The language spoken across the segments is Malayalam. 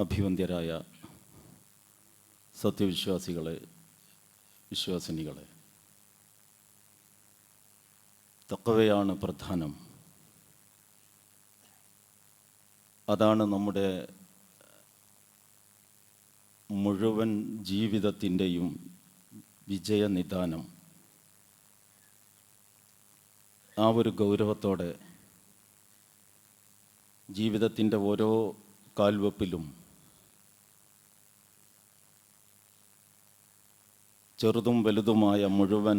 അഭിവന്ദ്യരായ സത്യവിശ്വാസികളെ വിശ്വാസിനികളെ. തക്കവയാണ് പ്രധാനം. അതാണ് നമ്മുടെ മുഴുവൻ ജീവിതത്തിന്റെയും വിജയനിദാനം. ആ ഒരു ഗൗരവത്തോടെ ജീവിതത്തിന്റെ ഓരോ കാൽവെപ്പിലും ചെറുതും വലുതുമായ മുഴുവൻ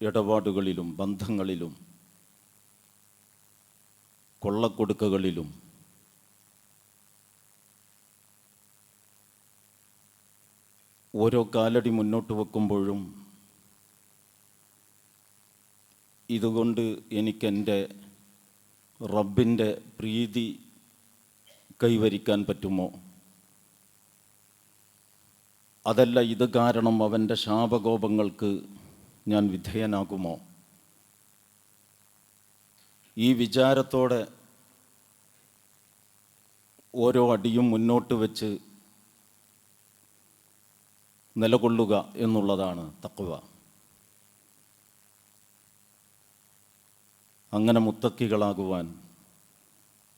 ഇടപാടുകളിലും ബന്ധങ്ങളിലും കൊള്ളക്കൊടുക്കകളിലും ഓരോ കാലടി മുന്നോട്ട് വെക്കുമ്പോഴും ഇതുകൊണ്ട് എനിക്കെന്റെ റബ്ബിന്റെ പ്രീതി കൈവരിക്കാൻ പറ്റുമോ? അതല്ല ഇത് കാരണം അവന്റെ ശാപകോപങ്ങൾക്ക് ഞാൻ വിധേയനാകുമോ? ഈ വിചാരത്തോടെ ഓരോ അടിയും മുന്നോട്ട് വെച്ച് നിലകൊള്ളുക എന്നുള്ളതാണ് തക്കുവ അങ്ങനെ മുത്തക്കികളാകുവാൻ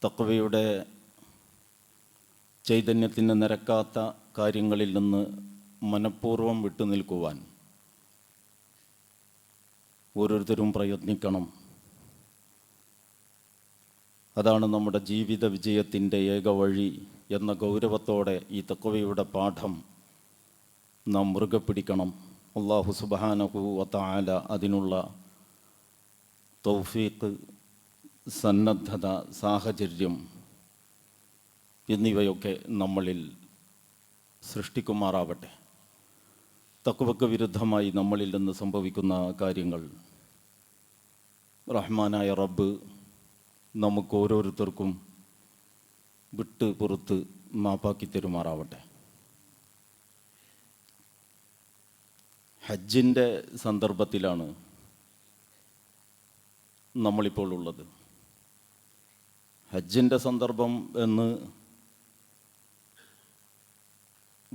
തക്കുവയുടെ ചൈതന്യത്തിന് നിരക്കാത്ത കാര്യങ്ങളിൽ നിന്ന് മനഃപൂർവം വിട്ടുനിൽക്കുവാൻ ഓരോരുത്തരും പ്രയത്നിക്കണം. അതാണ് നമ്മുടെ ജീവിത വിജയത്തിന്റെ ഏക വഴി എന്ന ഗൗരവത്തോടെ ഈ തക്കവയുടെ പാഠം നാം മുറുകെ പിടിക്കണം. അള്ളാഹു സുബാനഹു വത്താല അതിനുള്ള തൗഫീഖ് സന്നദ്ധത സാഹചര്യം എന്നിവയൊക്കെ നമ്മളിൽ സൃഷ്ടിക്കുമാറാവട്ടെ. തക്കുവക്ക് വിരുദ്ധമായി നമ്മളിൽ നിന്ന് സംഭവിക്കുന്ന കാര്യങ്ങൾ. റഹ്മാനായ റബ്ബ് നമുക്ക് ഓരോരുത്തർക്കും വിട്ട് പുറത്ത് മാപ്പാക്കി തരുമാറാവട്ടെ. ഹജ്ജിന്റെ സന്ദർഭത്തിലാണ് നമ്മളിപ്പോൾ ഉള്ളത്. ഹജ്ജിന്റെ സന്ദർഭം എന്ന്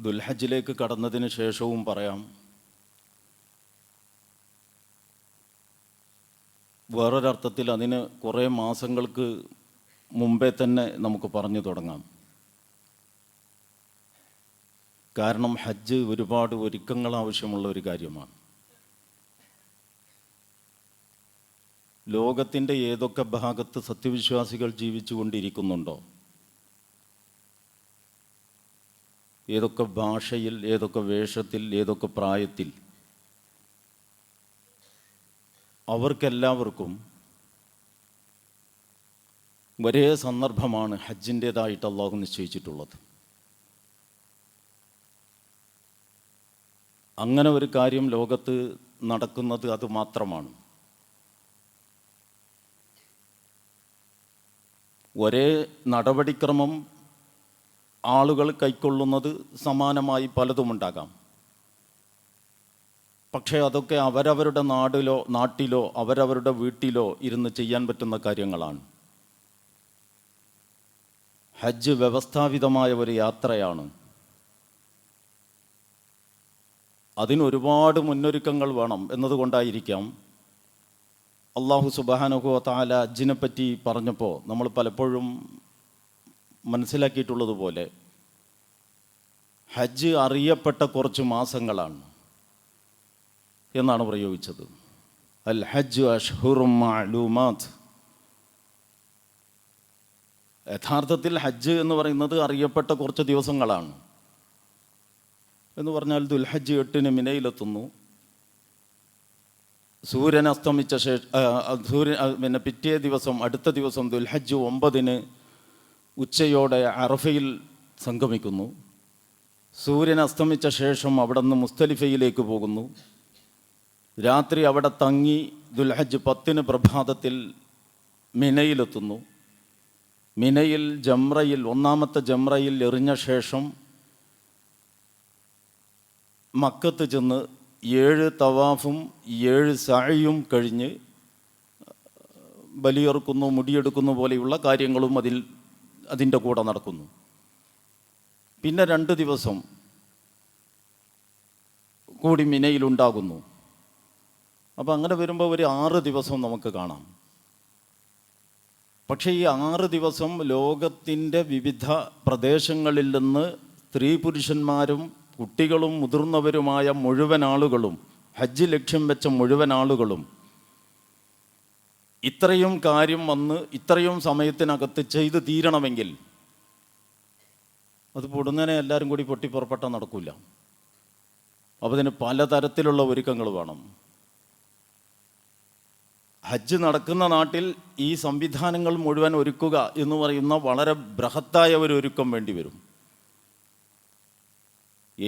ദുൽഹജ്ജിലേക്ക് കടന്നതിന് ശേഷവും പറയാം വേറൊരർത്ഥത്തിൽ അതിന് കുറേ മാസങ്ങൾക്ക് മുമ്പേ തന്നെ നമുക്ക് പറഞ്ഞു തുടങ്ങാം. കാരണം ഹജ്ജ് ഒരുപാട് ഒരുക്കങ്ങൾ ആവശ്യമുള്ള ഒരു കാര്യമാണ്. ലോകത്തിന്റെ ഏതൊക്കെ ഭാഗത്ത് സത്യവിശ്വാസികൾ ജീവിച്ചു കൊണ്ടിരിക്കുന്നുണ്ടോ ഏതൊക്കെ ഭാഷയിൽ ഏതൊക്കെ വേഷത്തിൽ ഏതൊക്കെ പ്രായത്തിൽ. അവർക്കെല്ലാവർക്കും ഒരേ സന്ദർഭമാണ് ഹജ്ജിന്റേതായിട്ട് അള്ളാഹു നിശ്ചയിച്ചിട്ടുള്ളത്. അങ്ങനെ ഒരു കാര്യം ലോകത്ത് നടക്കുന്നത് അത് മാത്രമാണ്. ഒരേ നടപടിക്രമം ആളുകൾ കൈക്കൊള്ളുന്നത് സമാനമായി പലതുമുണ്ടാകാം പക്ഷേ അതൊക്കെ അവരവരുടെ നാടിലോ നാട്ടിലോ അവരവരുടെ വീട്ടിലോ ഇരുന്ന് ചെയ്യാൻ പറ്റുന്ന കാര്യങ്ങളാണ്. ഹജ്ജ് വ്യവസ്ഥാപിതമായ ഒരു യാത്രയാണ്. അതിനൊരുപാട് മുന്നൊരുക്കങ്ങൾ വേണം എന്നതുകൊണ്ടായിരിക്കാം അള്ളാഹു സുബാനുഹോ താല ഹജ്ജിനെ പറ്റി പറഞ്ഞപ്പോൾ നമ്മൾ പലപ്പോഴും മനസ്സിലാക്കിയിട്ടുള്ളതുപോലെ ഹജ്ജ് അറിയപ്പെട്ട കുറച്ച് മാസങ്ങളാണ് എന്നാണ് പ്രയോഗിച്ചത്. അൽ ഹജ്ജ് അഷ്ഹുറും യഥാർത്ഥത്തിൽ ഹജ്ജ് എന്ന് പറയുന്നത് അറിയപ്പെട്ട കുറച്ച് ദിവസങ്ങളാണ്. എന്ന് പറഞ്ഞാൽ ദുൽഹജ്ജ് എട്ടിന് മിനയിലെത്തുന്നു. സൂര്യൻ അസ്തമിച്ച ശേഷം സൂര്യൻ പിന്നെ പിറ്റേ ദിവസം അടുത്ത ദിവസം ദുൽഹജ്ജ് ഒമ്പതിന് ഉച്ചയോടെ അറഫയിൽ സംഗമിക്കുന്നു. സൂര്യൻ അസ്തമിച്ച ശേഷം അവിടെ നിന്ന് മുസ്തലിഫയിലേക്ക് പോകുന്നു. രാത്രി അവിടെ തങ്ങി ദുൽഹജ് പത്തിന് പ്രഭാതത്തിൽ മിനയിലെത്തുന്നു. മിനയിൽ ജംറയിൽ ഒന്നാമത്തെ ജംറയിൽ എറിഞ്ഞ ശേഷം മക്കത്ത് ചെന്ന് ഏഴ് തവാഫും ഏഴ് സാഴിയും കഴിഞ്ഞ് ബലിയെറുക്കുന്നു മുടിയെടുക്കുന്നു പോലെയുള്ള കാര്യങ്ങളും അതിൽ അതിന്റെ കൂടെ നടക്കുന്നു. പിന്നെ രണ്ട് ദിവസം കൂടി മിനയിലുണ്ടാകുന്നു അപ്പോൾ അങ്ങനെ വരുമ്പോൾ ഒരു ആറ് ദിവസം നമുക്ക് കാണാം. പക്ഷേ ഈ ആറ് ദിവസം ലോകത്തിന്റെ വിവിധ പ്രദേശങ്ങളിൽ നിന്ന് സ്ത്രീ പുരുഷന്മാരും കുട്ടികളും മുതിർന്നവരുമായ മുഴുവൻ ആളുകളും ഹജ്ജ് ലക്ഷ്യം വെച്ച മുഴുവൻ ആളുകളും ഇത്രയും കാര്യം വന്ന് ഇത്രയും സമയത്തിനകത്ത് ചെയ്ത് തീരണമെങ്കിൽ അത് പൊടുന്നനെ എല്ലാവരും കൂടി പൊട്ടിപ്പുറപ്പെട്ട നടക്കില്ല അപ്പോൾ അതിന് പലതരത്തിലുള്ള ഒരുക്കങ്ങൾ വേണം. ഹജ്ജ് നടക്കുന്ന നാട്ടിൽ ഈ സംവിധാനങ്ങൾ മുഴുവൻ ഒരുക്കുക എന്ന് പറയുന്ന വളരെ ബൃഹത്തായ ഒരു ഒരുക്കം വേണ്ടി വരും.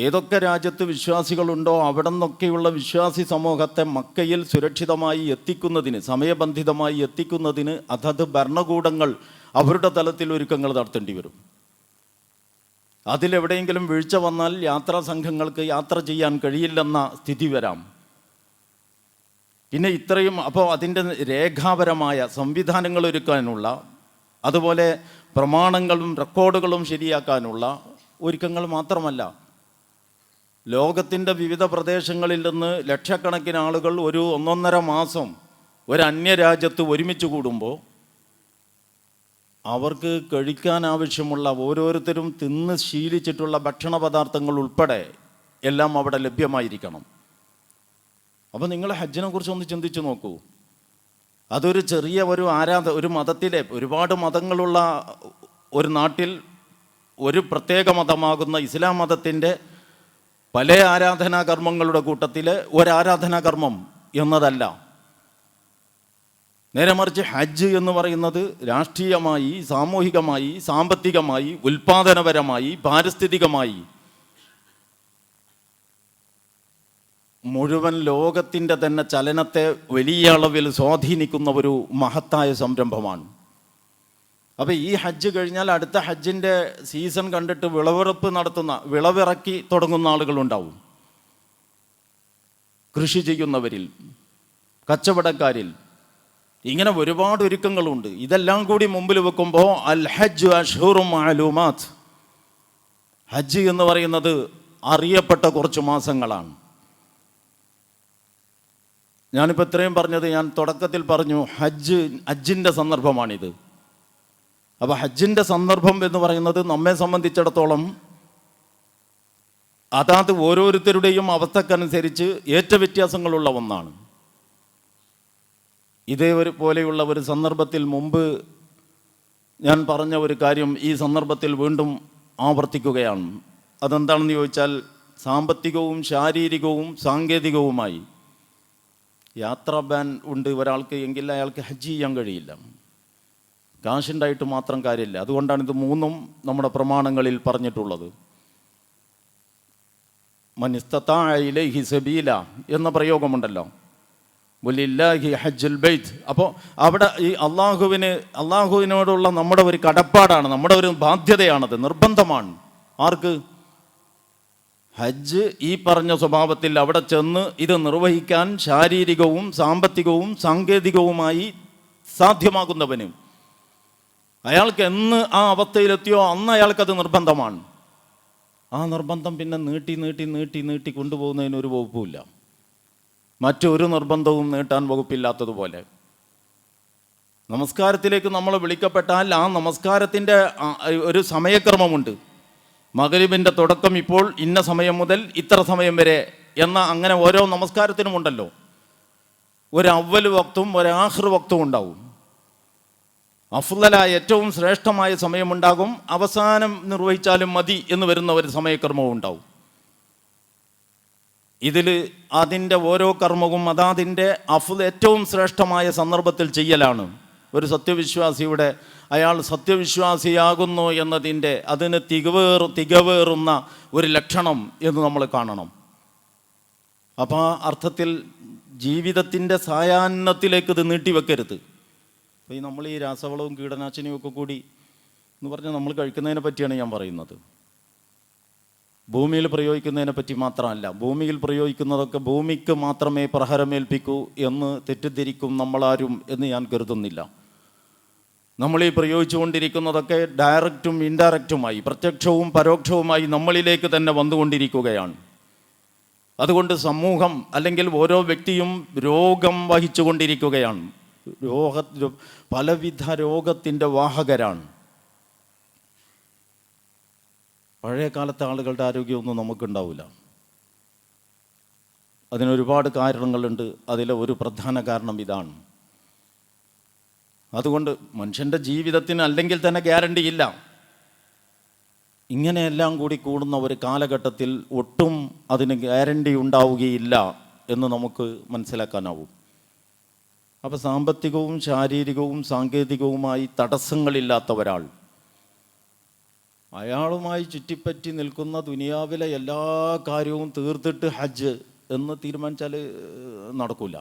ഏതൊക്കെ രാജ്യത്ത് വിശ്വാസികളുണ്ടോ അവിടെ നിന്നൊക്കെയുള്ള വിശ്വാസി സമൂഹത്തെ മക്കയിൽ സുരക്ഷിതമായി എത്തിക്കുന്നതിന് സമയബന്ധിതമായി എത്തിക്കുന്നതിന് അതത് ഭരണകൂടങ്ങൾ അവരുടെ തലത്തിൽ ഒരുക്കങ്ങൾ നടത്തേണ്ടി വരും. അതിലെവിടെയെങ്കിലും വീഴ്ച വന്നാൽ യാത്രാ സംഘങ്ങൾക്ക് യാത്ര ചെയ്യാൻ കഴിയില്ലെന്ന സ്ഥിതി വരാം. പിന്നെ ഇത്രയും അപ്പോൾ അതിന്റെ രേഖാപരമായ സംവിധാനങ്ങൾ ഒരുക്കാനുള്ള അതുപോലെ പ്രമാണങ്ങളും റെക്കോർഡുകളും ശരിയാക്കാനുള്ള ഒരുക്കങ്ങൾ മാത്രമല്ല ലോകത്തിന്റെ വിവിധ പ്രദേശങ്ങളിൽ നിന്ന് ലക്ഷക്കണക്കിന് ആളുകൾ ഒരു ഒന്നൊന്നര മാസം ഒരു അന്യരാജ്യത്ത് ഒരുമിച്ച് കൂടുമ്പോൾ അവർക്ക് കഴിക്കാൻ ആവശ്യമുള്ള ഓരോരുത്തരും തിന്ന് ശീലിച്ചിട്ടുള്ള ഭക്ഷണ പദാർത്ഥങ്ങൾ ഉൾപ്പെടെ എല്ലാം അവിടെ ലഭ്യമായിരിക്കണം. അപ്പോൾ നിങ്ങൾ ഹജ്ജിനെ കുറിച്ച് ഒന്ന് ചിന്തിച്ചു നോക്കൂ. അതൊരു ചെറിയ ഒരു ആരാധ ഒരു മതത്തിലെ ഒരുപാട് മതങ്ങളുള്ള ഒരു നാട്ടിൽ ഒരു പ്രത്യേക മതമാകുന്ന ഇസ്ലാം മതത്തിന്റെ പല ആരാധനാ കർമ്മങ്ങളുടെ കൂട്ടത്തിൽ ഒരാരാധനാ കർമ്മം എന്നതല്ല. നേരെ മറിച്ച് ഹജ്ജ് എന്ന് പറയുന്നത് രാഷ്ട്രീയമായി സാമൂഹികമായി സാമ്പത്തികമായി ഉൽപാദനപരമായി പാരിസ്ഥിതികമായി മുഴുവൻ ലോകത്തിന്റെ തന്നെ ചലനത്തെ വലിയ അളവിൽ സ്വാധീനിക്കുന്ന ഒരു മഹത്തായ സംരംഭമാണ്. അപ്പോൾ ഈ ഹജ്ജ് കഴിഞ്ഞാൽ അടുത്ത ഹജ്ജിന്റെ സീസൺ കണ്ടിട്ട് വിളവെറുപ്പ് നടത്തുന്ന വിളവിറക്കി തുടങ്ങുന്ന ആളുകളുണ്ടാവും. കൃഷി ചെയ്യുന്നവരിൽ കച്ചവടക്കാരിൽ. ഇങ്ങനെ ഒരുപാട് ഒരുക്കങ്ങളുണ്ട്. ഇതെല്ലാം കൂടി മുമ്പിൽ വെക്കുമ്പോൾ അൽ ഹജ്ജ് അഷൂറും മാലൂമാത്ത് ഹജ്ജ് എന്ന് പറയുന്നത് അറിയപ്പെട്ട കുറച്ച് മാസങ്ങളാണ്. ഞാനിപ്പോൾ ഇത്രയും പറഞ്ഞത് ഞാൻ തുടക്കത്തിൽ പറഞ്ഞു ഹജ്ജ് ഹജ്ജിന്റെ സന്ദർഭമാണിത്. അപ്പോൾ ഹജ്ജിന്റെ സന്ദർഭം എന്ന് പറയുന്നത് നമ്മെ സംബന്ധിച്ചിടത്തോളം അതാത് ഓരോരുത്തരുടെയും അവസ്ഥക്കനുസരിച്ച് ഏറ്റ വ്യത്യാസങ്ങളുള്ള ഒന്നാണ്. ഇതേ ഒരു പോലെയുള്ള ഒരു സന്ദർഭത്തിൽ മുമ്പ് ഞാൻ പറഞ്ഞ ഒരു കാര്യം ഈ സന്ദർഭത്തിൽ വീണ്ടും ആവർത്തിക്കുകയാണ്. അതെന്താണെന്ന് ചോദിച്ചാൽ സാമ്പത്തികവും ശാരീരികവും സാങ്കേതികവുമായി യാത്രാ ബാൻ ഉണ്ട് ഒരാൾക്ക് എങ്കിൽ അയാൾക്ക് ഹജ്ജ് ചെയ്യാൻ കഴിയില്ല. കാശുണ്ടായിട്ട് മാത്രം കാര്യമില്ല. അതുകൊണ്ടാണ് ഇത് മൂന്നും നമ്മുടെ പ്രമാണങ്ങളിൽ പറഞ്ഞിട്ടുള്ളത്. മനിസ്തത്തായിലേഹി സബീല എന്ന പ്രയോഗമുണ്ടല്ലോ. വലില്ലാഹി ഹജ്ജുൽ ബൈത്ത് അപ്പോൾ അവിടെ ഈ അള്ളാഹുവിന് അള്ളാഹുവിനോടുള്ള നമ്മുടെ ഒരു കടപ്പാടാണ് നമ്മുടെ ഒരു ബാധ്യതയാണത് നിർബന്ധമാണ്. ആർക്ക്? ഹജ്ജ് ഈ പറഞ്ഞ സ്വഭാവത്തിൽ അവിടെ ചെന്ന് ഇത് നിർവഹിക്കാൻ ശാരീരികവും സാമ്പത്തികവും സാങ്കേതികവുമായി സാധ്യമാകുന്നവന്. അയാൾക്ക് എന്ന് ആ അവസ്ഥയിലെത്തിയോ അന്ന് അയാൾക്കത് നിർബന്ധമാണ്. ആ നിർബന്ധം പിന്നെ നീട്ടി നീട്ടി നീട്ടി നീട്ടി കൊണ്ടുപോകുന്നതിന് ഒരു വകുപ്പുമില്ല. മറ്റൊരു നിർബന്ധവും നീട്ടാൻ വകുപ്പില്ലാത്തതുപോലെ. നമസ്കാരത്തിലേക്ക് നമ്മൾ വിളിക്കപ്പെട്ടാൽ ആ നമസ്കാരത്തിന്റെ ഒരു സമയക്രമമുണ്ട്. മകരിബിന്റെ തുടക്കം ഇപ്പോൾ ഇന്ന സമയം മുതൽ ഇത്ര സമയം വരെ എന്ന അങ്ങനെ ഓരോ നമസ്കാരത്തിനുമുണ്ടല്ലോ. ഒരു അവൽ വക്തും ഒരു ആഹ്ർ വക്തവും ഉണ്ടാവും. അഫ്ലലായ ഏറ്റവും ശ്രേഷ്ഠമായ സമയമുണ്ടാകും. അവസാനം നിർവഹിച്ചാലും മതി എന്ന് വരുന്ന ഒരു സമയക്രമവും ഉണ്ടാവും. ഇതിൽ അതിന്റെ ഓരോ കർമ്മവും അതാതിന്റെ അഫുൽ ഏറ്റവും ശ്രേഷ്ഠമായ സന്ദർഭത്തിൽ ചെയ്യലാണ്. ഒരു സത്യവിശ്വാസിയുടെ അയാൾ സത്യവിശ്വാസിയാകുന്നു എന്നതിന്റെ അതിന് തികവേർ തികവേറുന്ന ഒരു ലക്ഷണം എന്ന് നമ്മൾ കാണണം. അപ്പോൾ ആ അർത്ഥത്തിൽ ജീവിതത്തിന്റെ സായാഹ്നത്തിലേക്ക് ഇത് നീട്ടിവെക്കരുത്. അപ്പോൾ ഈ നമ്മൾ ഈ രാസവളവും കീടനാശിനിയും ഒക്കെ കൂടി എന്ന് പറഞ്ഞാൽ നമ്മൾ കഴിക്കുന്നതിനെ പറ്റിയാണ് ഞാൻ പറയുന്നത്. ഭൂമിയിൽ പ്രയോഗിക്കുന്നതിനെ പറ്റി മാത്രമല്ല ഭൂമിയിൽ പ്രയോഗിക്കുന്നതൊക്കെ ഭൂമിക്ക് മാത്രമേ പ്രഹരമേൽപ്പിക്കൂ എന്ന് തെറ്റിദ്ധരിക്കും നമ്മളാരും എന്ന് ഞാൻ കരുതുന്നില്ല. നമ്മൾ ഈ പ്രയോഗിച്ചുകൊണ്ടിരിക്കുന്നതൊക്കെ ഡയറക്റ്റും ഇൻഡയറക്റ്റുമായി പ്രത്യക്ഷവും പരോക്ഷവുമായി നമ്മളിലേക്ക് തന്നെ വന്നുകൊണ്ടിരിക്കുകയാണ്. അതുകൊണ്ട് സമൂഹം അല്ലെങ്കിൽ ഓരോ വ്യക്തിയും രോഗം വഹിച്ചുകൊണ്ടിരിക്കുകയാണ്. രോഗ പലവിധ രോഗത്തിന്റെ വാഹകരാണ്. പഴയ കാലത്തെ ആളുകളുടെ ആരോഗ്യമൊന്നും നമുക്കുണ്ടാവില്ല അതിനൊരുപാട് കാരണങ്ങളുണ്ട്. അതിലെ ഒരു പ്രധാന കാരണം ഇതാണ്. അതുകൊണ്ട് മനുഷ്യന്റെ ജീവിതത്തിന് അല്ലെങ്കിൽ തന്നെ ഗ്യാരണ്ടി ഇല്ല. ഇങ്ങനെയെല്ലാം കൂടി കൂടുന്ന ഒരു കാലഘട്ടത്തിൽ ഒട്ടും അതിന് ഗ്യാരണ്ടി ഉണ്ടാവുകയില്ല എന്ന് നമുക്ക് മനസ്സിലാക്കാനാവും. അപ്പോൾ സാമ്പത്തികവും ശാരീരികവും സാങ്കേതികവുമായി തടസ്സങ്ങളില്ലാത്ത ഒരാൾ അയാളുമായി ചുറ്റിപ്പറ്റി നിൽക്കുന്ന ദുനിയാവിലെ എല്ലാ കാര്യവും തീർത്തിട്ട് ഹജ്ജ് എന്ന് തീരുമാനിച്ചാൽ നടക്കില്ല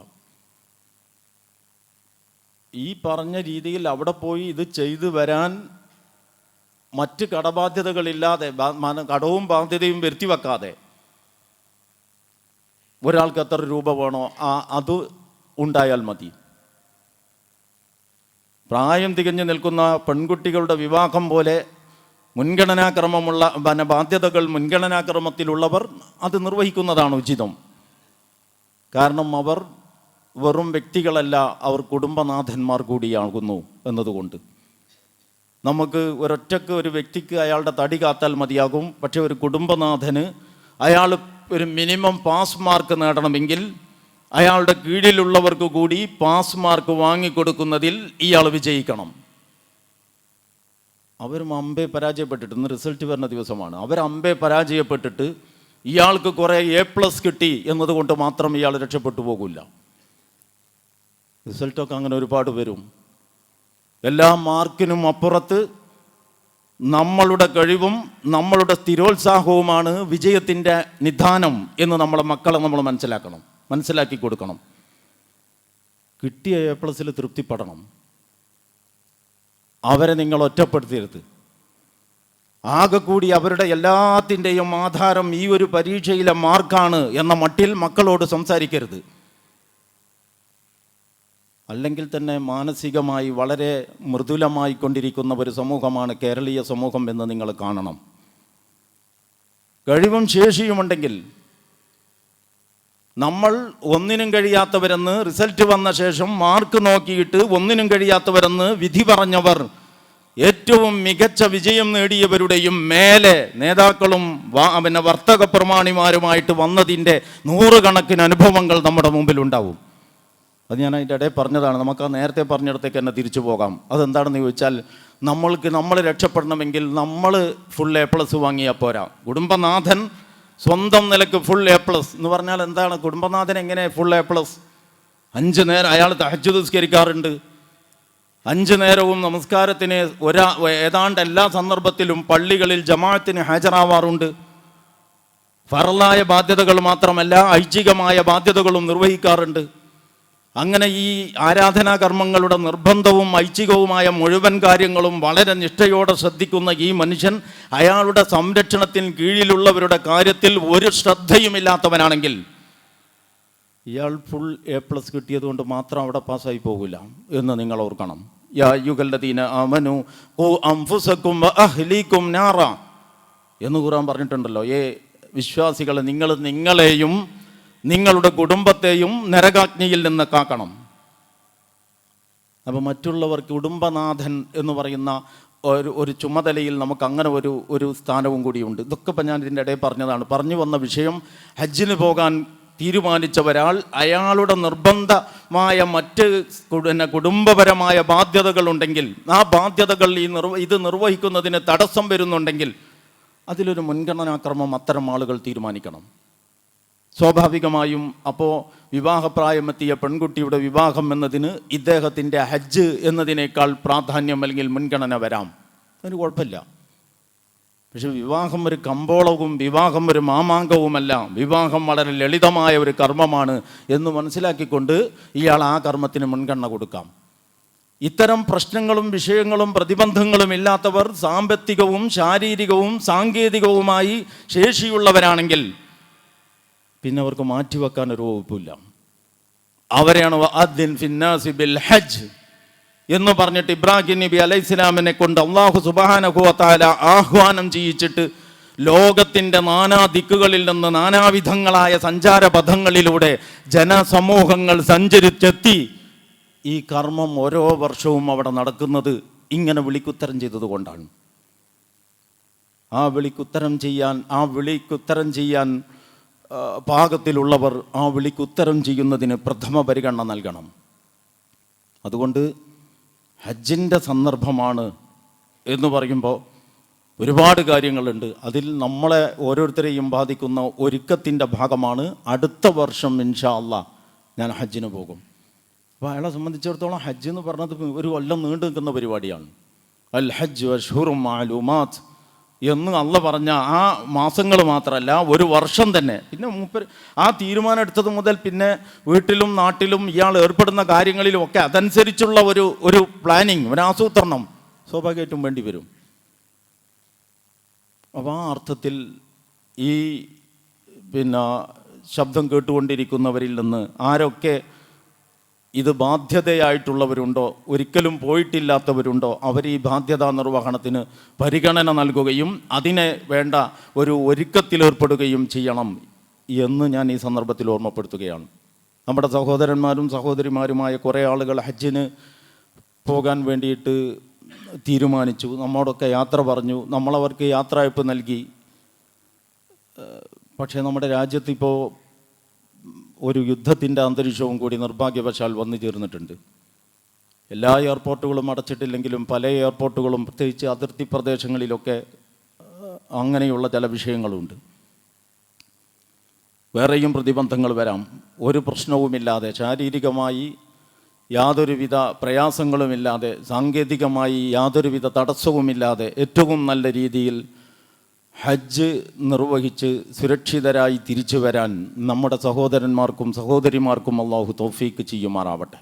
ഈ പറഞ്ഞ രീതിയിൽ അവിടെ പോയി ഇത് ചെയ്തു വരാൻ മറ്റ് കടബാധ്യതകളില്ലാതെ കടവും ബാധ്യതയും വരുത്തി വെക്കാതെ ഒരാൾക്ക് എത്ര രൂപ വേണോ ആ അത് ഉണ്ടായാൽ മതി. പ്രായം തികഞ്ഞു നിൽക്കുന്ന പെൺകുട്ടികളുടെ വിവാഹം പോലെ മുൻഗണനാക്രമമുള്ള പിന്നെ ബാധ്യതകൾ മുൻഗണനാക്രമത്തിലുള്ളവർ അത് നിർവഹിക്കുന്നതാണ് ഉചിതം. കാരണം അവർ വെറും വ്യക്തികളല്ല അവർ കുടുംബനാഥന്മാർ കൂടിയാകുന്നു എന്നതുകൊണ്ട്. നമുക്ക് ഒരൊറ്റക്ക് ഒരു വ്യക്തിക്ക് അയാളുടെ തടി കാത്താൽ മതിയാകും പക്ഷേ ഒരു കുടുംബനാഥന് അയാൾ ഒരു മിനിമം പാസ് മാർക്ക് നേടണമെങ്കിൽ അയാളുടെ കീഴിലുള്ളവർക്ക് കൂടി പാസ് മാർക്ക് വാങ്ങിക്കൊടുക്കുന്നതിൽ ഇയാൾ വിജയിക്കണം. അവരും അമ്പേ പരാജയപ്പെട്ടിട്ട് ഇന്ന് റിസൾട്ട് വരുന്ന ദിവസമാണ്. അവർ അമ്പെ പരാജയപ്പെട്ടിട്ട് ഇയാൾക്ക് കുറേ എ പ്ലസ് കിട്ടി എന്നതുകൊണ്ട് മാത്രം ഇയാൾ രക്ഷപ്പെട്ടു പോകില്ല റിസൾട്ടൊക്കെ അങ്ങനെ ഒരുപാട് വരും. എല്ലാ മാർക്കിനും അപ്പുറത്ത് നമ്മളുടെ കഴിവും നമ്മളുടെ സ്ഥിരോത്സാഹവുമാണ് വിജയത്തിന്റെ നിധാനം എന്ന് നമ്മളെ മക്കളെ നമ്മൾ മനസ്സിലാക്കണം. മനസ്സിലാക്കി കൊടുക്കണം. കിട്ടിയ എ പ്ലസ്സിൽ തൃപ്തിപ്പെടണം. അവരെ നിങ്ങൾ ഒറ്റപ്പെടുത്തരുത്. ആകെ കൂടി അവരുടെ എല്ലാത്തിന്റെയും ആധാരം ഈ ഒരു പരീക്ഷയിലെ മാർക്കാണ് എന്ന മട്ടിൽ മക്കളോട് സംസാരിക്കരുത്. അല്ലെങ്കിൽ തന്നെ മാനസികമായി വളരെ മൃദുലമായി കൊണ്ടിരിക്കുന്ന ഒരു സമൂഹമാണ് കേരളീയ സമൂഹം എന്ന് നിങ്ങൾ കാണണം. കഴിവും ശേഷിയുമുണ്ടെങ്കിൽ നമ്മൾ ഒന്നിനും കഴിയാത്തവരെന്ന് റിസൾട്ട് വന്ന ശേഷം മാർക്ക് നോക്കിയിട്ട് ഒന്നിനും കഴിയാത്തവരെന്ന് വിധി പറഞ്ഞവർ ഏറ്റവും മികച്ച വിജയം നേടിയവരുടെയും മേലെ നേതാക്കളും പിന്നെ വർത്തക പ്രമാണിമാരുമായിട്ട് വന്നതിന്റെ നൂറുകണക്കിന് അനുഭവങ്ങൾ നമ്മുടെ മുമ്പിൽ ഉണ്ടാവും അത് ഞാൻ അതിന്റെ ഇടയിൽ പറഞ്ഞതാണ്. നമുക്ക് ആ നേരത്തെ പറഞ്ഞിടത്തേക്ക് തന്നെ തിരിച്ചു പോകാം. അതെന്താണെന്ന് ചോദിച്ചാൽ നമ്മൾക്ക് നമ്മൾ രക്ഷപ്പെടണമെങ്കിൽ നമ്മൾ ഫുൾ എ പ്ലസ് വാങ്ങിയാൽ പോരാ. കുടുംബനാഥൻ സ്വന്തം നിലയ്ക്ക് ഫുൾ എ പ്ലസ് എന്ന് പറഞ്ഞാൽ എന്താണ്? കുടുംബനാഥൻ എങ്ങനെ ഫുൾ എ പ്ലസ് അഞ്ച് നേരം അയാൾ തഹജ് നിസ്കരിക്കാറുണ്ട്. അഞ്ച് നേരവും നമസ്കാരത്തിന് ഒരാ ഏതാണ്ട് എല്ലാ സന്ദർഭത്തിലും പള്ളികളിൽ ജമാഅത്തിന് ഹാജരാവാറുണ്ട്. ഫറലായ ബാധ്യതകൾ മാത്രമല്ല ഐച്ഛികമായ ബാധ്യതകളും നിർവഹിക്കാറുണ്ട്. അങ്ങനെ ഈ ആരാധനാ കർമ്മങ്ങളുടെ നിർബന്ധവും ഐച്ഛികവുമായ മുഴുവൻ കാര്യങ്ങളും വളരെ നിഷ്ഠയോടെ ശ്രദ്ധിക്കുന്ന ഈ മനുഷ്യൻ അയാളുടെ സംരക്ഷണത്തിന് കീഴിലുള്ളവരുടെ കാര്യത്തിൽ ഒരു ശ്രദ്ധയുമില്ലാത്തവനാണെങ്കിൽ ഇയാൾ ഫുൾ എ പ്ലസ് കിട്ടിയത് കൊണ്ട് മാത്രം അവിടെ പാസ്സായി പോകില്ല എന്ന് നിങ്ങൾ ഓർക്കണം. യാ യുഗല്ലദീന അമനു ഓ അംഫുസക്കും അഹ്ലീക്കും നാറ. എന്ന് ഖുറാൻ പറഞ്ഞിട്ടുണ്ടല്ലോ ഏ വിശ്വാസികളെ നിങ്ങൾ നിങ്ങളെയും നിങ്ങളുടെ കുടുംബത്തെയും നരകാഗ്നിയിൽ നിന്ന് കാക്കണം. അപ്പോൾ മറ്റുള്ളവർക്ക് കുടുംബനാഥൻ എന്ന് പറയുന്ന ഒരു ഒരു ചുമതലയിൽ നമുക്ക് അങ്ങനെ ഒരു ഒരു സ്ഥാനവും കൂടിയുണ്ട്. ഇതൊക്കെ ഇപ്പം ഞാൻ ഇതിന്റെ ഇടയിൽ പറഞ്ഞതാണ്. പറഞ്ഞു വന്ന വിഷയം ഹജ്ജിന് പോകാൻ തീരുമാനിച്ച ഒരാൾ അയാളുടെ നിർബന്ധമായ മറ്റ് പിന്നെ കുടുംബപരമായ ബാധ്യതകളുണ്ടെങ്കിൽ ആ ബാധ്യതകൾ ഈ നിർവ ഇത് നിർവഹിക്കുന്നതിന് തടസ്സം വരുന്നുണ്ടെങ്കിൽ അതിലൊരു മുൻഗണനാക്രമം അത്തരം ആളുകൾ തീരുമാനിക്കണം. സ്വാഭാവികമായും അപ്പോൾ വിവാഹപ്രായമെത്തിയ പെൺകുട്ടിയുടെ വിവാഹം എന്നതിന് ഇദ്ദേഹത്തിന്റെ ഹജ്ജ് എന്നതിനേക്കാൾ പ്രാധാന്യം അല്ലെങ്കിൽ മുൻഗണന വരാം. അതിന് കുഴപ്പമില്ല. പക്ഷെ വിവാഹം ഒരു കമ്പോളവും വിവാഹം ഒരു മാമാങ്കവുമല്ല. വിവാഹം വളരെ ലളിതമായ ഒരു കർമ്മമാണ് എന്ന് മനസ്സിലാക്കിക്കൊണ്ട് ഇയാൾ ആ കർമ്മത്തിന് മുൻഗണന കൊടുക്കാം. ഇത്തരം പ്രശ്നങ്ങളും വിഷയങ്ങളും പ്രതിബന്ധങ്ങളും ഇല്ലാത്തവർ സാമ്പത്തികവും ശാരീരികവും സാങ്കേതികവുമായി ശേഷിയുള്ളവരാണെങ്കിൽ പിന്നെ അവർക്ക് മാറ്റിവെക്കാൻ ഒരു വകുപ്പില്ല. അവരെയാണ് അദ്ദിൻ ഫിന്നാസി ബിൽ ഹജ്ജ് എന്ന് പറഞ്ഞിട്ട് ഇബ്രാഹിം നബി അലൈഹി സ്വലാമിനെ കൊണ്ട് അള്ളാഹു സുബാനഹുവത്താല ആഹ്വാനം ചെയ്യിച്ചിട്ട് ലോകത്തിന്റെ നാനാ ദിക്കുകളിൽ നിന്ന് നാനാവിധങ്ങളായ സഞ്ചാരപഥങ്ങളിലൂടെ ജനസമൂഹങ്ങൾ സഞ്ചരിച്ചെത്തി. ഈ കർമ്മം ഓരോ വർഷവും അവിടെ നടക്കുന്നത് ഇങ്ങനെ വിളിക്കുത്തരം ചെയ്തതുകൊണ്ടാണ് ആ വിളിക്കുത്തരം ചെയ്യാൻ ആ വിളിക്കുത്തരം ചെയ്യാൻ പാകത്തിലുള്ളവർ ആ വിളിക്ക് ഉത്തരം ചെയ്യുന്നതിന് പ്രഥമ പരിഗണന നൽകണം. അതുകൊണ്ട് ഹജ്ജിന്റെ സന്ദർഭമാണ് എന്ന് പറയുമ്പോൾ ഒരുപാട് കാര്യങ്ങളുണ്ട്. അതിൽ നമ്മളെ ഓരോരുത്തരെയും ബാധിക്കുന്ന ഒരുക്കത്തിന്റെ ഭാഗമാണ് അടുത്ത വർഷം ഇൻഷാ അല്ല ഞാൻ ഹജ്ജിന് പോകും. അപ്പോൾ അയാളെ സംബന്ധിച്ചിടത്തോളം ഹജ്ജ് എന്ന് പറഞ്ഞത് ഒരു കൊല്ലം നീണ്ടു നിൽക്കുന്ന പരിപാടിയാണ്. അൽ ഹജ്ജ് അഷ്ഹുറും മാലുമാത്ത് എന്ന് അല്ല പറഞ്ഞ ആ മാസങ്ങൾ മാത്രമല്ല ഒരു വർഷം തന്നെ. പിന്നെ മൂപ്പർ ആ തീരുമാനം എടുത്തത് മുതൽ പിന്നെ വീട്ടിലും നാട്ടിലും ഇയാൾ ഏർപ്പെടുന്ന കാര്യങ്ങളിലും ഒക്കെ അതനുസരിച്ചുള്ള ഒരു ഒരു പ്ലാനിങ് ഒരു ആസൂത്രണം സ്വാഭാവികമായിട്ടും വേണ്ടി വരും. അപ്പോൾ ആ അർത്ഥത്തിൽ ഈ പിന്നെ ശബ്ദം കേട്ടുകൊണ്ടിരിക്കുന്നവരിൽ നിന്ന് ആരൊക്കെ ഇത് ബാധ്യതയായിട്ടുള്ളവരുണ്ടോ? ഒരിക്കലും പോയിട്ടില്ലാത്തവരുണ്ടോ? അവർ ഈ ബാധ്യതാ നിർവഹണത്തിന് പരിഗണന നൽകുകയും അതിനെ വേണ്ട ഒരു ഒരുക്കത്തിലേർപ്പെടുകയും ചെയ്യണം എന്ന് ഞാൻ ഈ സന്ദർഭത്തിൽ ഓർമ്മപ്പെടുത്തുകയാണ്. നമ്മുടെ സഹോദരന്മാരും സഹോദരിമാരുമായ കുറേ ആളുകൾ ഹജ്ജിന് പോകാൻ വേണ്ടിയിട്ട് തീരുമാനിച്ചു. നമ്മോടൊക്കെ യാത്ര പറഞ്ഞു. നമ്മളവർക്ക് യാത്രയപ്പ് നൽകി. പക്ഷേ നമ്മുടെ രാജ്യത്തിപ്പോൾ ഒരു യുദ്ധത്തിന്റെ അന്തരീക്ഷവും കൂടി നിർഭാഗ്യവശാൽ വന്നു ചേർന്നിട്ടുണ്ട്. എല്ലാ എയർപോർട്ടുകളും അടച്ചിട്ടില്ലെങ്കിലും പല എയർപോർട്ടുകളും പ്രത്യേകിച്ച് അതിർത്തി പ്രദേശങ്ങളിലൊക്കെ അങ്ങനെയുള്ള ചില വിഷയങ്ങളുണ്ട്. വേറെയും പ്രതിബന്ധങ്ങൾ വരാം. ഒരു പ്രശ്നവുമില്ലാതെ ശാരീരികമായി യാതൊരുവിധ പ്രയാസങ്ങളുമില്ലാതെ സാങ്കേതികമായി യാതൊരുവിധ തടസ്സവുമില്ലാതെ ഏറ്റവും നല്ല രീതിയിൽ ഹജ്ജ് നിർവഹിച്ച് സുരക്ഷിതരായി തിരിച്ചു വരാൻ നമ്മുടെ സഹോദരന്മാർക്കും സഹോദരിമാർക്കും അള്ളാഹു തൗഫീക്ക് ചെയ്യുമാറാവട്ടെ.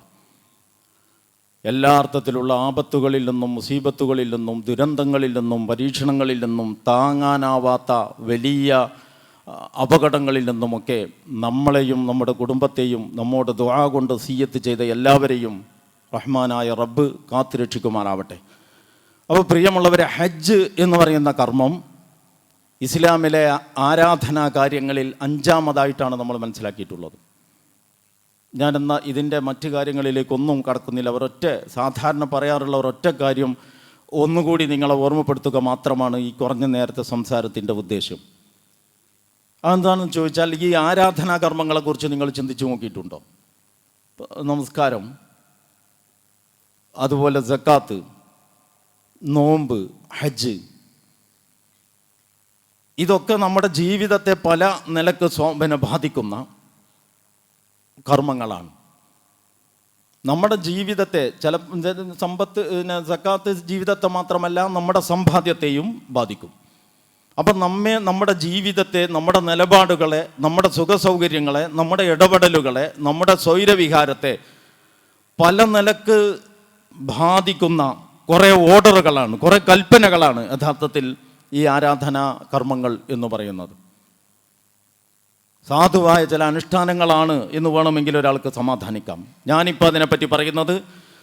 എല്ലാ അർത്ഥത്തിലുള്ള ആപത്തുകളിൽ നിന്നും മുസീബത്തുകളിൽ നിന്നും ദുരന്തങ്ങളിൽ നിന്നും പരീക്ഷണങ്ങളിൽ നിന്നും താങ്ങാനാവാത്ത വലിയ അപകടങ്ങളിൽ നിന്നുമൊക്കെ നമ്മളെയും നമ്മുടെ കുടുംബത്തെയും നമ്മുടെ ദുആ കൊണ്ട് സീയത്ത് ചെയ്ത എല്ലാവരെയും റഹ്മാനായ റബ്ബ് കാത്തുരക്ഷിക്കുമാറാവട്ടെ. അപ്പോൾ പ്രിയമുള്ളവരെ ഹജ്ജ് എന്ന് പറയുന്ന കർമ്മം ഇസ്ലാമിലെ ആരാധനാ കാര്യങ്ങളിൽ അഞ്ചാമതായിട്ടാണ് നമ്മൾ മനസ്സിലാക്കിയിട്ടുള്ളത്. ഞാനെന്ന ഇതിന്റെ മറ്റു കാര്യങ്ങളിലേക്കൊന്നും കടക്കുന്നില്ല. ഒരൊറ്റ സാധാരണ പറയാറുള്ള ഒരൊറ്റ കാര്യം ഒന്നുകൂടി നിങ്ങളെ ഓർമ്മപ്പെടുത്തുക മാത്രമാണ് ഈ കുറഞ്ഞ നേരത്തെ സംസാരത്തിന്റെ ഉദ്ദേശം. അതെന്താണെന്ന് ചോദിച്ചാൽ ഈ ആരാധനാ കർമ്മങ്ങളെക്കുറിച്ച് നിങ്ങൾ ചിന്തിച്ചു നോക്കിയിട്ടുണ്ടോ? നമസ്കാരം. അതുപോലെ ജക്കാത്ത് നോമ്പ് ഹജ്ജ് ഇതൊക്കെ നമ്മുടെ ജീവിതത്തെ പല നിലയ്ക്ക് പിന്നെ ബാധിക്കുന്ന കർമ്മങ്ങളാണ്. നമ്മുടെ ജീവിതത്തെ ചില സമ്പത്ത് സക്കാത്ത് ജീവിതത്തെ മാത്രമല്ല നമ്മുടെ സമ്പാദ്യത്തെയും ബാധിക്കും. അപ്പം നമ്മെ നമ്മുടെ ജീവിതത്തെ നമ്മുടെ നിലപാടുകളെ നമ്മുടെ സുഖസൗകര്യങ്ങളെ നമ്മുടെ ഇടപെടലുകളെ നമ്മുടെ സ്വൈരവിഹാരത്തെ പല നിലയ്ക്ക് ബാധിക്കുന്ന കുറേ ഓർഡറുകളാണ് കുറേ കൽപ്പനകളാണ് യഥാർത്ഥത്തിൽ ഈ ആരാധനാ കർമ്മങ്ങൾ എന്ന് പറയുന്നത്. സാധുവായ ചില അനുഷ്ഠാനങ്ങളാണ് എന്ന് വേണമെങ്കിൽ ഒരാൾക്ക് സമാധാനിക്കാം. ഞാനിപ്പോൾ അതിനെപ്പറ്റി പറയുന്നത്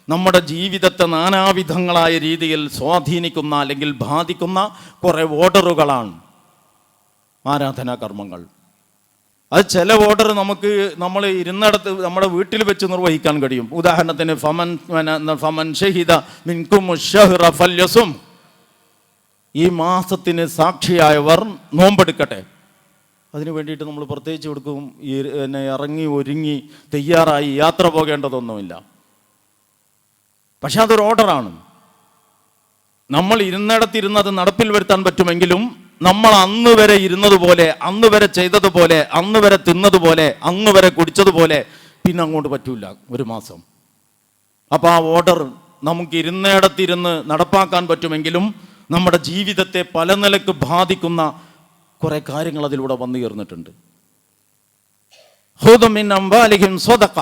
നമ്മുടെ ജീവിതത്തെ നാനാവിധങ്ങളായ രീതിയിൽ സ്വാധീനിക്കുന്ന അല്ലെങ്കിൽ ബാധിക്കുന്ന കുറേ ഓർഡറുകളാണ് ആരാധനാ കർമ്മങ്ങൾ. അത് ചില ഓർഡർ നമുക്ക് നമ്മൾ ഇരുന്നിടത്ത് നമ്മുടെ വീട്ടിൽ വെച്ച് നിർവഹിക്കാൻ കഴിയും. ഉദാഹരണത്തിന് ഫമൻ ഫമൻ ഷഹിദ മിൻകും ഈ മാസത്തിന് സാക്ഷിയായവർ നോമ്പെടുക്കട്ടെ. അതിനു വേണ്ടിയിട്ട് നമ്മൾ പ്രത്യേകിച്ച് കൊടുക്കും ഈ എന്നെ ഇറങ്ങി ഒരുങ്ങി തയ്യാറായി യാത്ര പോകേണ്ടതൊന്നുമില്ല. പക്ഷെ അതൊരു ഓർഡറാണ്. നമ്മൾ ഇരുന്നിടത്തിരുന്നത് നടപ്പിൽ വരുത്താൻ പറ്റുമെങ്കിലും നമ്മൾ അന്ന് വരെ ഇരുന്നതുപോലെ അന്ന് വരെ ചെയ്തതുപോലെ അന്ന് വരെ തിന്നതുപോലെ അന്ന് വരെ കുടിച്ചതുപോലെ പിന്നെ അങ്ങോട്ട് പറ്റൂല ഒരു മാസം. അപ്പോൾ ആ ഓർഡർ നമുക്ക് ഇരുന്നിടത്തിരുന്ന് നടപ്പാക്കാൻ പറ്റുമെങ്കിലും നമ്മുടെ ജീവിതത്തെ പല നിലയ്ക്ക് ബാധിക്കുന്ന കുറേ കാര്യങ്ങൾ അതിലൂടെ വന്നു ചേർന്നിട്ടുണ്ട്. ഹുദമിൻ അംബാലിഹിം സ്വതക്ക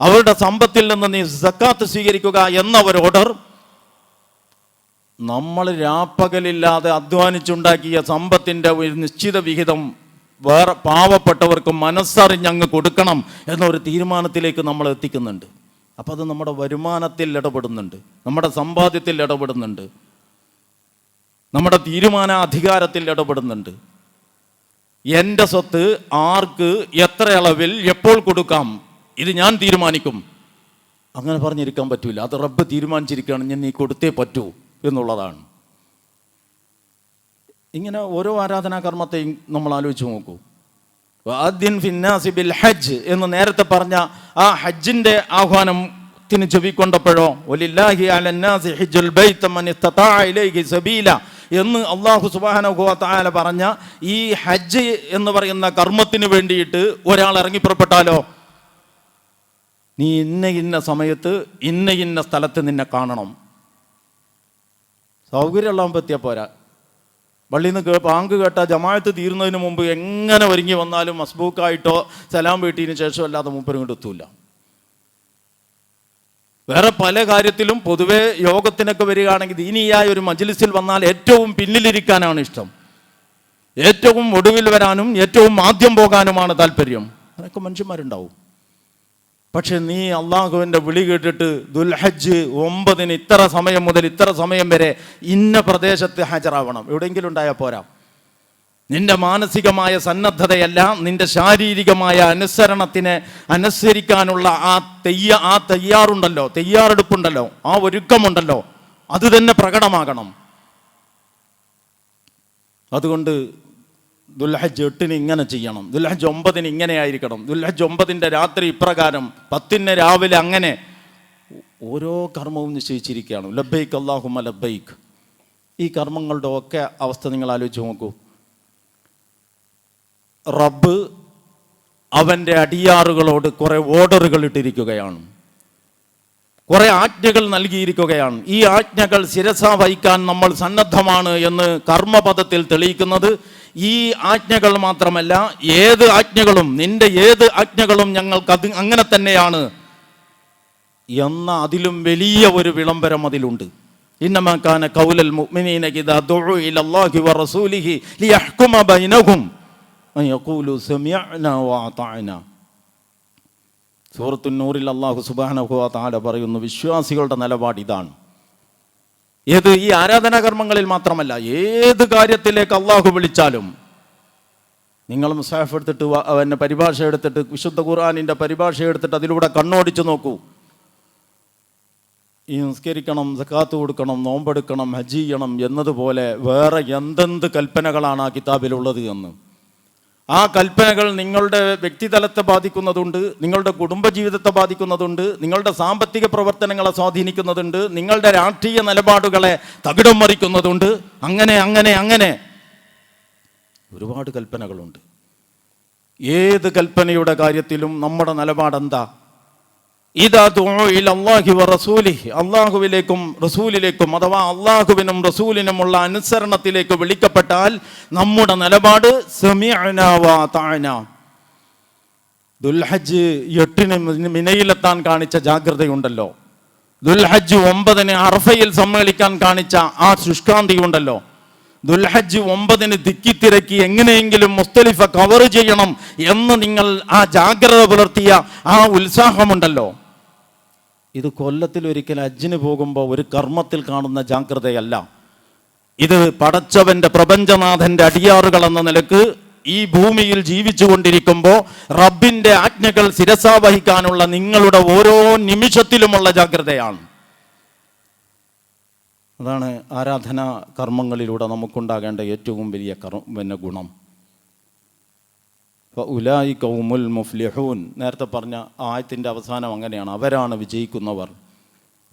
അവരുടെ സമ്പത്തിൽ നിന്ന് നീ സക്കാത്ത് സ്വീകരിക്കുക എന്ന ഒരു ഓർഡർ നമ്മൾ രാപ്പകലില്ലാതെ അധ്വാനിച്ചുണ്ടാക്കിയ സമ്പത്തിന്റെ ഒരു നിശ്ചിത വിഹിതം വേറെ പാവപ്പെട്ടവർക്ക് മനസ്സറിഞ്ഞങ്ങ് കൊടുക്കണം എന്നൊരു തീരുമാനത്തിലേക്ക് നമ്മൾ എത്തിക്കുന്നുണ്ട്. അപ്പോൾ അത് നമ്മുടെ വരുമാനത്തിൽ ഇടപെടുന്നുണ്ട്. നമ്മുടെ സമ്പാദ്യത്തിൽ ഇടപെടുന്നുണ്ട്. നമ്മുടെ തീരുമാന അധികാരത്തിൽ ഇടപെടുന്നുണ്ട്. എന്റെ സ്വത്ത് ആർക്ക് എത്ര അളവിൽ എപ്പോൾ കൊടുക്കാം? ഇത് ഞാൻ തീരുമാനിക്കും. അങ്ങനെ പറഞ്ഞിരിക്കാൻ പറ്റൂല. അത് റബ്ബ് തീരുമാനിച്ചിരിക്കുകയാണ് ഞാൻ നീ കൊടുത്തേ പറ്റൂ എന്നുള്ളതാണ്. ഇങ്ങനെ ഓരോ ആരാധനാ കർമ്മത്തെയും നമ്മൾ ആലോചിച്ച് നോക്കൂ. ആദ്യൻ ഫിന്നാസി ബിൽ ഹജ്ജ് എന്ന് നേരത്തെ പറഞ്ഞ ആ ഹജ്ജിന്റെ ആഹ്വാനത്തിന് ചെവിക്കൊണ്ടപ്പോഴോ അലന്നാസി മൻ ഇലൈഹി സബീല എന്ന് അള്ളാഹു തആല പറഞ്ഞ ഈ ഹജ്ജ് എന്ന് പറയുന്ന കർമ്മത്തിന് വേണ്ടിയിട്ട് ഒരാൾ ഇറങ്ങി പുറപ്പെട്ടാലോ നീ ഇന്ന ഇന്ന സമയത്ത് ഇന്ന ഇന്ന സ്ഥലത്ത് നിന്നെ കാണണം. സൗകര്യമുള്ളവൻ പറ്റിയാൽ പോരാ. പള്ളിയിൽ നിന്ന് പാങ്ക് കേട്ട ജമാഅത്ത് തീരുന്നതിന് മുമ്പ് എങ്ങനെ ഒരുങ്ങി വന്നാലും മസ്ബൂക്കായിട്ടോ സലാം വീട്ടിന് ശേഷം അല്ലാതെ മൂപ്പരും ഇങ്ങോട്ട് എത്തൂല. വേറെ പല കാര്യത്തിലും പൊതുവെ യോഗത്തിനൊക്കെ വരികയാണെങ്കിൽ ദീനിയായ ഒരു മജ്ലിസിൽ വന്നാൽ ഏറ്റവും പിന്നിലിരിക്കാനാണ് ഇഷ്ടം. ഏറ്റവും ഒടുവിൽ വരാനും ഏറ്റവും ആദ്യം പോകാനുമാണ് താല്പര്യം. അതൊക്കെ മനുഷ്യന്മാരുണ്ടാവും. പക്ഷെ നീ അള്ളാഹുവിന്റെ വിളി കേട്ടിട്ട് ദുൽഹജ്ജ് ഒമ്പതിന് ഇത്ര സമയം മുതൽ ഇത്ര സമയം വരെ ഇന്ന പ്രദേശത്ത് ഹാജരാവണം. എവിടെയെങ്കിലും ഉണ്ടായാൽ പോരാ. നിന്റെ മാനസികമായ സന്നദ്ധതയല്ല നിന്റെ ശാരീരികമായ അനുസരണത്തിന് അനുസരിക്കാനുള്ള ആ തെയ്യ ആ തയ്യാറുണ്ടല്ലോ തയ്യാറെടുപ്പുണ്ടല്ലോ ആ ഒരുക്കമുണ്ടല്ലോ അത് തന്നെ പ്രകടമാകണം. അതുകൊണ്ട് ദുൽഹജ് എട്ടിന് ഇങ്ങനെ ചെയ്യണം. ദുൽഹജ് ഒമ്പതിന് ഇങ്ങനെ ആയിരിക്കണം. ദുൽഹജ് ഒമ്പതിന്റെ രാത്രി ഇപ്രകാരം പത്തിന് രാവിലെ അങ്ങനെ ഓരോ കർമ്മവും നിശ്ചയിച്ചിരിക്കുകയാണ്. ലബൈക്ക് അള്ളാഹുമ ലബൈക്ക് ഈ കർമ്മങ്ങളുടെ ഒക്കെ അവസ്ഥ നിങ്ങൾ ആലോചിച്ച് നോക്കൂ. റബ്ബ് അവന്റെ അടിയാറുകളോട് കുറേ ഓർഡറുകൾ ഇട്ടിരിക്കുകയാണ്. കുറേ ആജ്ഞകൾ നൽകിയിരിക്കുകയാണ്. ഈ ആജ്ഞകൾ ശിരസ വഹിക്കാൻ നമ്മൾ സന്നദ്ധമാണ് എന്ന് കർമ്മപദത്തിൽ തെളിയിക്കുന്നത്. ഈ ആജ്ഞകൾ മാത്രമല്ല ഏത് ആജ്ഞകളും നിന്റെ ഏത് ആജ്ഞകളും ഞങ്ങൾക്ക് അത് അങ്ങനെ തന്നെയാണ് എന്ന അതിലും വലിയ ഒരു വിളംബരം അതിലുണ്ട്. ഇന്നമാക്കാന കൗലൽ മുഅ്മിനീന ഇദാ ദുഉ ഇലല്ലാഹി വറസൂലിഹി ലിയഹ്കുമ ബൈനഹും. യഖൂലു സമിഅനാ വഅതഅനാ സൂറത്തു നൂറിൽ അള്ളാഹു സുബാനഹു താല പറയുന്നു വിശ്വാസികളുടെ നിലപാട് ഇതാണ്. ഏത് ഈ ആരാധനാകർമ്മങ്ങളിൽ മാത്രമല്ല ഏത് കാര്യത്തിലേക്ക് അള്ളാഹു വിളിച്ചാലും നിങ്ങൾ മുസാഫ് എടുത്തിട്ട് അവന്റെ പരിഭാഷ എടുത്തിട്ട് വിശുദ്ധ ഖുർആാനിന്റെ പരിഭാഷ എടുത്തിട്ട് അതിലൂടെ കണ്ണോടിച്ച് നോക്കൂ. ഈ നിസ്കരിക്കണം സക്കാത്ത് കൊടുക്കണം നോമ്പെടുക്കണം ഹജ്ജ് ചെയ്യണം എന്നതുപോലെ വേറെ എന്തെന്ത് കൽപ്പനകളാണ് ആ കിതാബിലുള്ളത് എന്ന്. ആ കൽപ്പനകൾ നിങ്ങളുടെ വ്യക്തിതലത്തെ ബാധിക്കുന്നതുണ്ട് നിങ്ങളുടെ കുടുംബജീവിതത്തെ ബാധിക്കുന്നതുണ്ട് നിങ്ങളുടെ സാമ്പത്തിക പ്രവർത്തനങ്ങളെ സ്വാധീനിക്കുന്നതുണ്ട് നിങ്ങളുടെ രാഷ്ട്രീയ നിലപാടുകളെ തകിടം മറിക്കുന്നതുണ്ട്. അങ്ങനെ അങ്ങനെ അങ്ങനെ. ഒരുപാട് കൽപ്പനകളുണ്ട്. ഏത് കൽപ്പനയുടെ കാര്യത്തിലും നമ്മുടെ നിലപാടെന്താ? അള്ളാഹുവിലേക്കും റസൂലിലേക്കും അഥവാ അള്ളാഹുവിനും റസൂലിനുമുള്ള അനുസരണത്തിലേക്ക് വിളിക്കപ്പെട്ടാൽ നമ്മുടെ നിലപാട് ദുൽഹജ് എട്ടിന് മിന- മിനയിലെത്താൻ കാണിച്ച ജാഗ്രതയുണ്ടല്ലോ. ദുൽഹജ് ഒമ്പതിന് അർഫയിൽ സമ്മേളിക്കാൻ കാണിച്ച ആ ശുഷ്കാന്തിയുണ്ടല്ലോ. ദുൽഹജ് ഒമ്പതിന് തിക്കിത്തിരക്കി എങ്ങനെയെങ്കിലും മുസ്തലിഫ കവർ ചെയ്യണം എന്ന് നിങ്ങൾ ആ ജാഗ്രത പുലർത്തിയ ആ ഉത്സാഹമുണ്ടല്ലോ. ഇത് കൊല്ലത്തിൽ ഒരിക്കൽ അജ്ജിന് പോകുമ്പോൾ ഒരു കർമ്മത്തിൽ കാണുന്ന ജാഗ്രതയല്ല. ഇത് പടച്ചവന്റെ പ്രപഞ്ചനാഥന്റെ അടിയാറുകൾ എന്ന നിലയ്ക്ക് ഈ ഭൂമിയിൽ ജീവിച്ചു കൊണ്ടിരിക്കുമ്പോൾ റബ്ബിന്റെ ആജ്ഞകൾ ശിരസാവഹിക്കാനുള്ള നിങ്ങളുടെ ഓരോ നിമിഷത്തിലുമുള്ള ജാഗ്രതയാണ്. അതാണ് ആരാധനാ കർമ്മങ്ങളിലൂടെ നമുക്കുണ്ടാകേണ്ട ഏറ്റവും വലിയ കർമ്മ പിന്നെ ഗുണം. ഉലായിക കൗമുൽ മുഫ്ലിഹൂൻ. നേരത്തെ പറഞ്ഞ ആയത്തിന്റെ അവസാനം അങ്ങനെയാണ്. അവരാണ് വിജയിക്കുന്നവർ.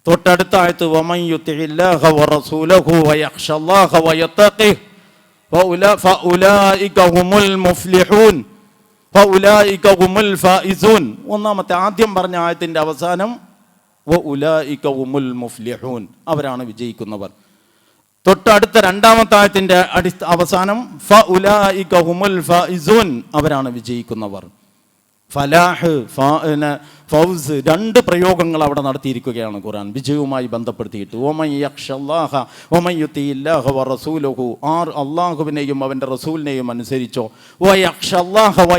തൊട്ടടുത്ത ആയത്ത് ഒന്നാമത്തെ ആദ്യം പറഞ്ഞ ആയത്തിന്റെ അവസാനം അവരാണ് വിജയിക്കുന്നവർ. തൊട്ടടുത്ത രണ്ടാമത്തെ ആയത്തിന്റെ അവസാനം ഫ ഉലായിക ഹുമുൽ ഫായിസൂൻ അവരാണ് വിജയിക്കുന്നവർ. ഫലാഹ് ഫാ- ഫൗസ് രണ്ട് പ്രയോഗങ്ങൾ അവിടെ നടത്തിയിരിക്കുകയാണ് ഖുർആൻ. വിജയവുമായി ബന്ധപ്പെടുത്തിയിട്ട്. ഓമൻ യഖ്ഷല്ലാഹ ഓമൻ യുത്തിയില്ലാഹ വ റസൂലഹു. ആർ അള്ളാഹുവിനെയും അവന്റെ റസൂലിനെയും അനുസരിച്ചോ? വ യഖ്ഷല്ലാഹ വ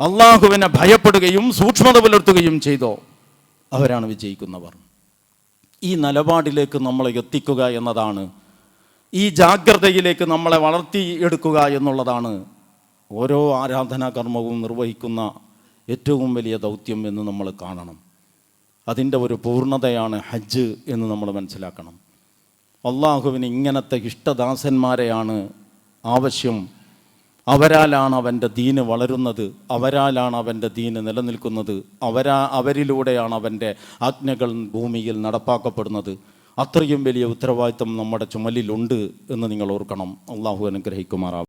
അള്ളാഹുവിനെ ഭയപ്പെടുകയും സൂക്ഷ്മത പുലർത്തുകയും ചെയ്തോ? അവരാണ് വിജയിക്കുന്നവർ. ഈ നിലപാടിലേക്ക് നമ്മളെ എത്തിക്കുക എന്നതാണ്. ഈ ജാഗ്രതയിലേക്ക് നമ്മളെ വളർത്തിയെടുക്കുക എന്നുള്ളതാണ് ഓരോ ആരാധനാ കർമ്മവും നിർവഹിക്കുന്ന ഏറ്റവും വലിയ ദൗത്യം എന്ന് നമ്മൾ കാണണം. അതിന്റെ ഒരു പൂർണതയാണ് ഹജ്ജ് എന്ന് നമ്മൾ മനസ്സിലാക്കണം. അള്ളാഹുവിന് ഇങ്ങനത്തെ ഇഷ്ടദാസന്മാരെയാണ് ആവശ്യം അവരാലാണ് അവന്റെ ദീന് വളരുന്നത് അവരാലാണ് അവന്റെ ദീന് നിലനിൽക്കുന്നത് അവരാ അവരിലൂടെയാണ് അവന്റെ ആജ്ഞകൾ ഭൂമിയിൽ നടപ്പാക്കപ്പെടുന്നത്. അത്രയും വലിയ ഉത്തരവാദിത്തം നമ്മുടെ ചുമലിലുണ്ട് എന്ന് നിങ്ങൾ ഓർക്കണം. അള്ളാഹു അനുഗ്രഹിക്കുമാറാവും